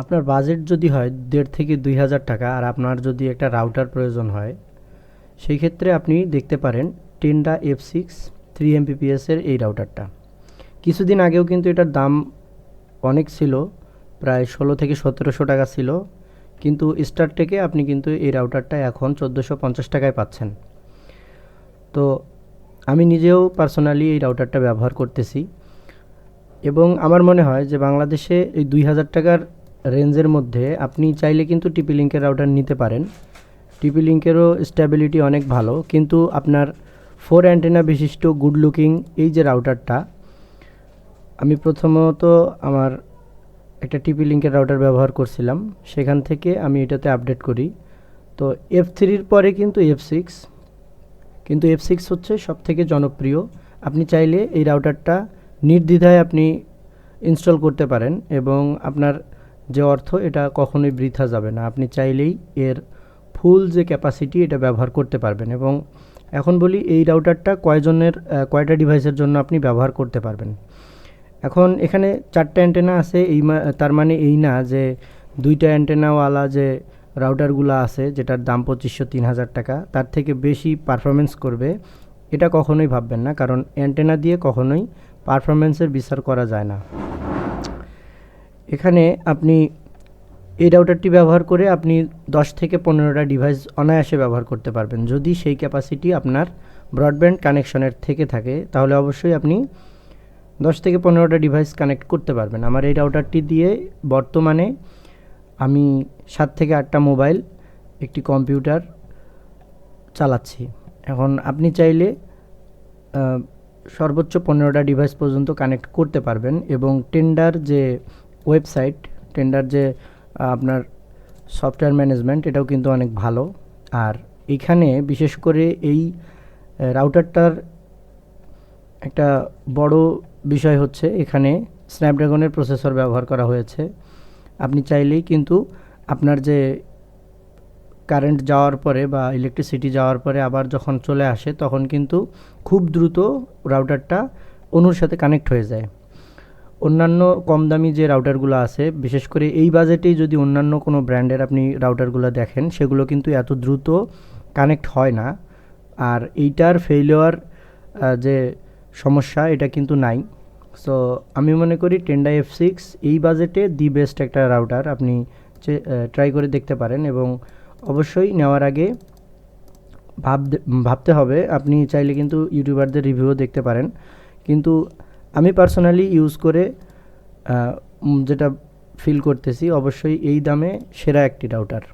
আপনার বাজেট যদি হয় দেড় থেকে দুই হাজার টাকা আর আপনার যদি একটা রাউটার প্রয়োজন হয়, সেই ক্ষেত্রে আপনি দেখতে পারেন টেন্ডা এফ সিক্স থ্রি এমপিপিএসের এই রাউটারটা। কিছুদিন আগেও কিন্তু এটার দাম অনেক ছিল, প্রায় ষোলো থেকে সতেরোশো টাকা ছিল, কিন্তু স্টারটেকে আপনি কিন্তু এই রাউটারটা এখন চোদ্দোশো পঞ্চাশ টাকায় পাচ্ছেন। তো আমি নিজেও পার্সোনালি এই রাউটারটা ব্যবহার করতেছি এবং আমার মনে হয় যে বাংলাদেশে এই দুই হাজার টাকার রেঞ্জের মধ্যে আপনি চাইলে কিন্তু টিপি লিঙ্কের রাউটার নিতে পারেন। টিপি লিঙ্কেরও স্ট্যাবিলিটি অনেক ভালো, কিন্তু আপনার ফোর অ্যান্টেনা বিশিষ্ট গুড লুকিং এই যে রাউটারটা আমি প্রথমত আমার একটা টিপি লিঙ্কের রাউটার ব্যবহার করছিলাম। সেখান থেকে আমি এটাতে আপডেট করি। তো এফ থ্রির পরে কিন্তু এফ সিক্স কিন্তু এফ সিক্স হচ্ছে সব থেকে জনপ্রিয়। আপনি চাইলে এই রাউটারটা নির্দ্বিধায় আপনি ইনস্টল করতে পারেন এবং আপনার যে অর্থ এটা কখনোই বৃথা যাবে না। আপনি চাইলেই এর ফুল যে ক্যাপাসিটি এটা ব্যবহার করতে পারবেন এবং এখন বলি এই রাউটারটা কয়জনের কয়টা ডিভাইসের জন্য আপনি ব্যবহার করতে পারবেন। এখন এখানে চারটে অ্যান্টেনা আছে, এই তার মানে এই না যে দুইটা অ্যান্টেনাওয়ালা যে রাউটারগুলো আছে, যেটার দাম পঁচিশশো, তিন হাজার টাকা, তার থেকে বেশি পারফরমেন্স করবে, এটা কখনোই ভাববেন না, কারণ অ্যান্টেনা দিয়ে কখনোই পারফরমেন্সের বিচার করা যায় না। এখানে আপনি এই রাউটারটি ব্যবহার করে আপনি দশ থেকে পনেরোটা ডিভাইস অনায়াসে ব্যবহার করতে পারবেন। যদি সেই ক্যাপাসিটি আপনার ব্রডব্যান্ড কানেকশনের থেকে থাকে, তাহলে অবশ্যই আপনি দশ থেকে পনেরোটা ডিভাইস কানেক্ট করতে পারবেন। আমার এই রাউটারটি দিয়ে বর্তমানে আমি সাত থেকে আটটা মোবাইল একটি কম্পিউটার চালাচ্ছি। এখন আপনি চাইলে সর্বোচ্চ পনেরোটা ডিভাইস পর্যন্ত কানেক্ট করতে পারবেন এবং টেন্ডার যে ওয়েবসাইট টেন্ডার যে আপনার সফটওয়্যার ম্যানেজমেন্ট এটাও কিন্তু অনেক ভালো। আর এখানে বিশেষ করে এই রাউটারটার একটা বড় বিষয় হচ্ছে, এখানে স্ন্যাপড্রাগনের প্রসেসর ব্যবহার করা হয়েছে। আপনি চাইলেই কিন্তু আপনার যে কারেন্ট যাওয়ার পরে বা ইলেকট্রিসিটি যাওয়ার পরে আবার যখন চলে আসে, তখন কিন্তু খুব দ্রুত রাউটারটা অনুর সাথে কানেক্ট হয়ে যায়। অন্যান্য কম দামি যে রাউটারগুলো আছে, বিশেষ করে এই বাজেটেই যদি অন্যান্য কোনো ব্র্যান্ডের আপনি রাউটারগুলো দেখেন, সেগুলো কিন্তু এত দ্রুত কানেক্ট হয় না। আর এইটার ফেইলিওর যে সমস্যা, এটা কিন্তু নাই। সো আমি মনে করি টেন্ডা এফ সিক্স এই বাজেটে দি বেস্ট একটা রাউটার আপনি ট্রাই করে দেখতে পারেন এবং অবশ্যই নেওয়ার আগে ভাব ভাবতে হবে। আপনি চাইলে কিন্তু ইউটিউবারদের রিভিউও দেখতে পারেন। কিন্তু আমি পার্সোনালি ইউজ করে যেটা ফিল করতেছি অবশ্যই এই দামে সেরা একটি রাউটার